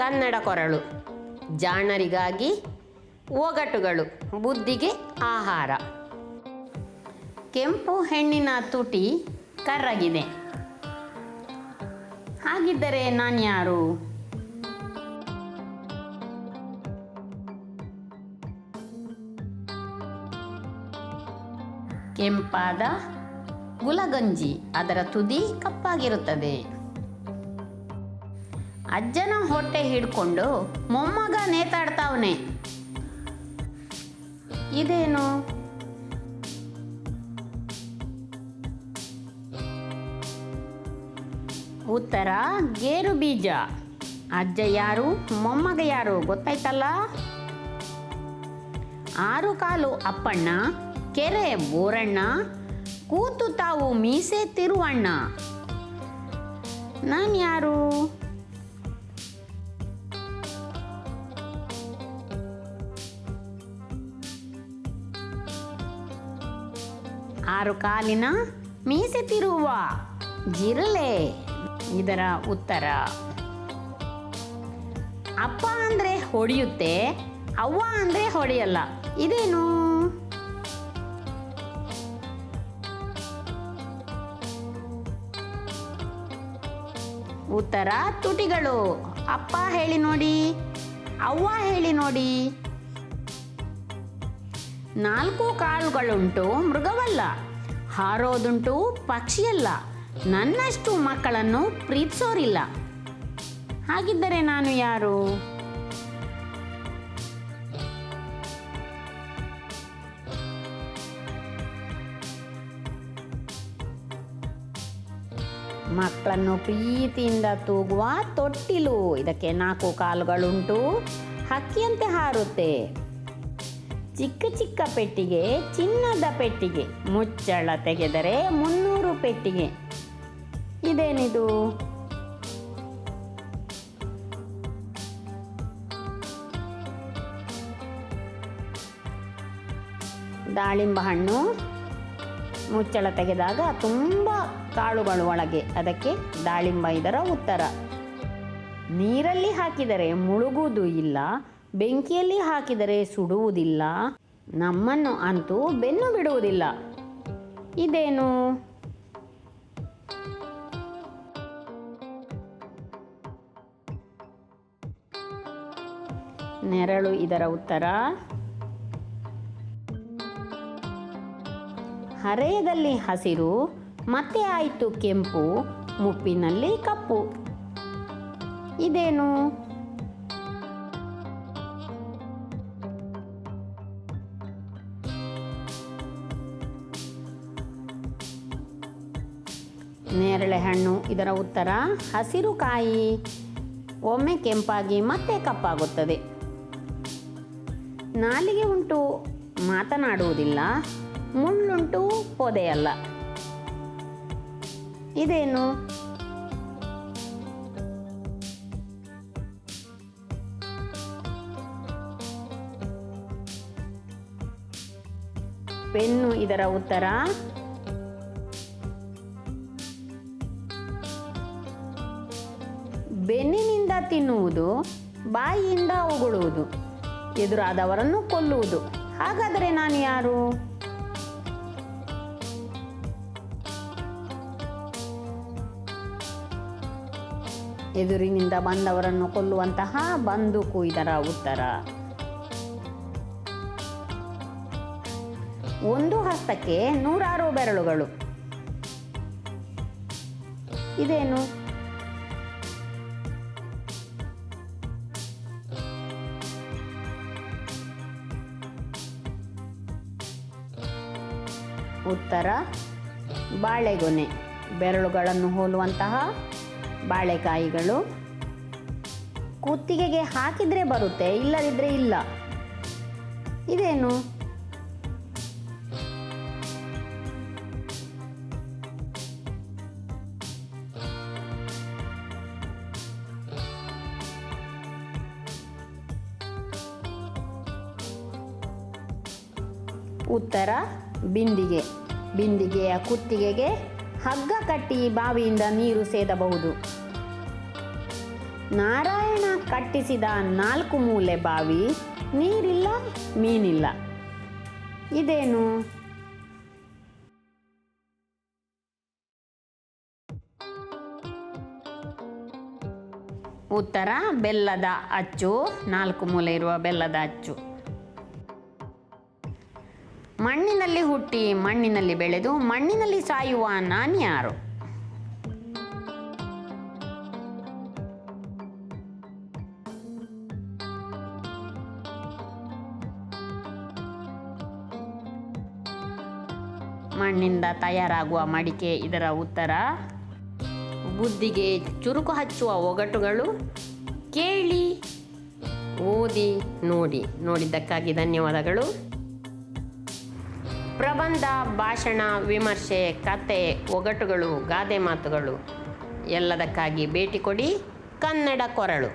ಕನ್ನಡ ಕೊರಳು. ಜಾಣರಿಗಾಗಿ ಒಗಟುಗಳು ಬುದ್ಧಿಗೆ ಆಹಾರ. ಕೆಂಪು ಹೆಣ್ಣಿನ ತುಟಿ ಕರ್ರಗಿದೆ. ಹಾಗಿದ್ದರೆ ನಾನು ಯಾರು ಕೆಂಪಾದ ಗುಲಗಂಜಿ ಅದರ ತುದಿ ಕಪ್ಪಾಗಿರುತ್ತದೆ. ಅಜ್ಜನ ಹೊಟ್ಟೆ ಹಿಡ್ಕೊಂಡು ಮೊಮ್ಮಗ ನೇತಾಡ್ತಾವನೆ. ಇದೇನು? ಉತ್ತರ, ಗೇರು ಬೀಜ. ಅಜ್ಜ ಯಾರು, ಮೊಮ್ಮಗ ಯಾರು ಗೊತ್ತಾಯ್ತಲ್ಲ? ಆರು ಕಾಲು ಅಪ್ಪಣ್ಣ, ಕೆರೆ ಬೋರಣ್ಣ, ಕೂತು ತಾವು ಮೀಸೆ ತಿರುವಣ್ಣ. ನಾನು ಯಾರು ಆರು ಕಾಲಿನ ಮೀಸೆ ತಿರುವ ಜಿರಲೆ ಇದರ ಉತ್ತರ, ಅಪ್ಪ ಅಂದ್ರೆ ಹೊಡೆಯುತ್ತೆ, ಅವ್ವ ಅಂದ್ರೆ ಹೊಡೆಯಲ್ಲ. ಇದೇನು? ಉತ್ತರ, ತುಟಿಗಳು. ಅಪ್ಪ ಹೇಳಿ ನೋಡಿ, ಅವ್ವ ಹೇಳಿ ನೋಡಿ. ನಾಲ್ಕು ಕಾಲುಗಳುಂಟು ಮೃಗವಲ್ಲ. ಹಾರೋದುಂಟು ಪಕ್ಷಿಯಲ್ಲ. ನನ್ನಷ್ಟು ಮಕ್ಕಳನ್ನು ಪ್ರೀತಿಸೋರಿಲ್ಲ. ಹಾಗಿದ್ದರೆ ನಾನು ಯಾರು? ಮಕ್ಕಳನ್ನು ಪ್ರೀತಿಯಿಂದ ತೂಗುವ ತೊಟ್ಟಿಲು. ಇದಕ್ಕೆ ನಾಲ್ಕು ಕಾಲುಗಳುಂಟು. ಹಕ್ಕಿಯಂತೆ ಹಾರುತ್ತೆ. ಚಿಕ್ಕ ಚಿಕ್ಕ ಪೆಟ್ಟಿಗೆ, ಚಿನ್ನದ ಪೆಟ್ಟಿಗೆ, ಮುಚ್ಚಳ ತೆಗೆದರೆ ಮುನ್ನೂರು ಪೆಟ್ಟಿಗೆ. ಇದೇನಿದು? ದಾಳಿಂಬ ಹಣ್ಣು. ಮುಚ್ಚಳ ತೆಗೆದಾಗ ತುಂಬ ಕಾಳುಗಳು ಒಳಗೆ. ಅದಕ್ಕೆ ದಾಳಿಂಬ ಇದರ ಉತ್ತರ. ನೀರಲ್ಲಿ ಹಾಕಿದರೆ ಮುಳುಗುವುದು ಇಲ್ಲ. ಬೆಂಕಿಯಲ್ಲಿ ಹಾಕಿದರೆ ಸುಡುವುದಿಲ್ಲ, ನಮ್ಮನ್ನು ಅಂತೂ ಬೆನ್ನು ಬಿಡುವುದಿಲ್ಲ. ಇದೇನು? ನೆರಳು ಇದರ ಉತ್ತರ. ಹರೆಯದಲ್ಲಿ ಹಸಿರು, ಮತ್ತೆ ಆಯಿತು ಕೆಂಪು, ಮುಪ್ಪಿನಲ್ಲಿ ಕಪ್ಪು. ಇದೇನು? ನೇರಳೆ ಹಣ್ಣು ಇದರ ಉತ್ತರ ಹಸಿರು ಕಾಯಿ ಒಮ್ಮೆ ಕೆಂಪಾಗಿ ಮತ್ತೆ ಕಪ್ಪಾಗುತ್ತದೆ. ನಾಲಿಗೆ ಉಂಟು ಮಾತನಾಡುವುದಿಲ್ಲ, ಮುಳ್ಳುಂಟು ಪೊದೆಯಲ್ಲ. ಇದೇನು? ಪೆನ್ನು ಇದರ ಉತ್ತರ ಬೆನ್ನಿನಿಂದ ತಿನ್ನುವುದು, ಬಾಯಿಯಿಂದ ಉಗುಳುವುದು, ಎದುರಾದವರನ್ನು ಕೊಲ್ಲುವುದು. ಹಾಗಾದರೆ ನಾನು ಯಾರು? ಎದುರಿನಿಂದ ಬಂದವರನ್ನು ಕೊಲ್ಲುವಂತಹ ಬಂದೂಕು ಇದರ ಉತ್ತರ. ಒಂದು ಹಸ್ತಕ್ಕೆ ನೂರಾರು ಬೆರಳುಗಳು. ಇದೇನು? ಉತ್ತರ ಬಾಳೆಗೊನೆ. ಬೆರಳುಗಳನ್ನು ಹೋಲುವಂತಹ ಬಾಳೆಕಾಯಿಗಳು. ಕುತ್ತಿಗೆಗೆ ಹಾಕಿದ್ರೆ ಬರುತ್ತೆ ಇಲ್ಲದಿದ್ರೆ ಇಲ್ಲ. ಇದೇನು? ಉತ್ತರ ಬಿಂದಿಗೆ ಬಿಂದಿಗೆಯ ಕುತ್ತಿಗೆಗೆ ಹಗ್ಗ ಕಟ್ಟಿ ಬಾವಿಯಿಂದ ನೀರು ಸೇದಬಹುದು. ನಾರಾಯಣ ಕಟ್ಟಿಸಿದ ನಾಲ್ಕು ಮೂಲೆ ಬಾವಿ, ನೀರಿಲ್ಲ, ಮೀನಿಲ್ಲ. ಇದೇನು? ಉತ್ತರ, ಬೆಲ್ಲದ ಅಚ್ಚು, ನಾಲ್ಕು ಮೂಲೆ ಇರುವ ಬೆಲ್ಲದ ಅಚ್ಚು. ಮಣ್ಣಿನಲ್ಲಿ ಹುಟ್ಟಿ ಮಣ್ಣಿನಲ್ಲಿ ಬೆಳೆದು ಮಣ್ಣಿನಲ್ಲಿ ಸಾಯುವ ನಾನ್ಯಾರು ಮಣ್ಣಿಂದ ತಯಾರಾಗುವ ಮಡಿಕೆ ಇದರ ಉತ್ತರ, ಬುದ್ಧಿಗೆ ಚುರುಕು ಹಚ್ಚುವ ಒಗಟುಗಳು, ಕೇಳಿ, ಓದಿ, ನೋಡಿ. ನೋಡಿದ್ದಕ್ಕಾಗಿ ಧನ್ಯವಾದಗಳು. ಪ್ರಬಂಧ ಭಾಷಣ ವಿಮರ್ಶೆ ಕತೆ ಒಗಟುಗಳು ಗಾದೆ ಮಾತುಗಳು ಎಲ್ಲದಕ್ಕಾಗಿ ಭೇಟಿ ಕೊಡಿ ಕನ್ನಡ ಕೊರಳು.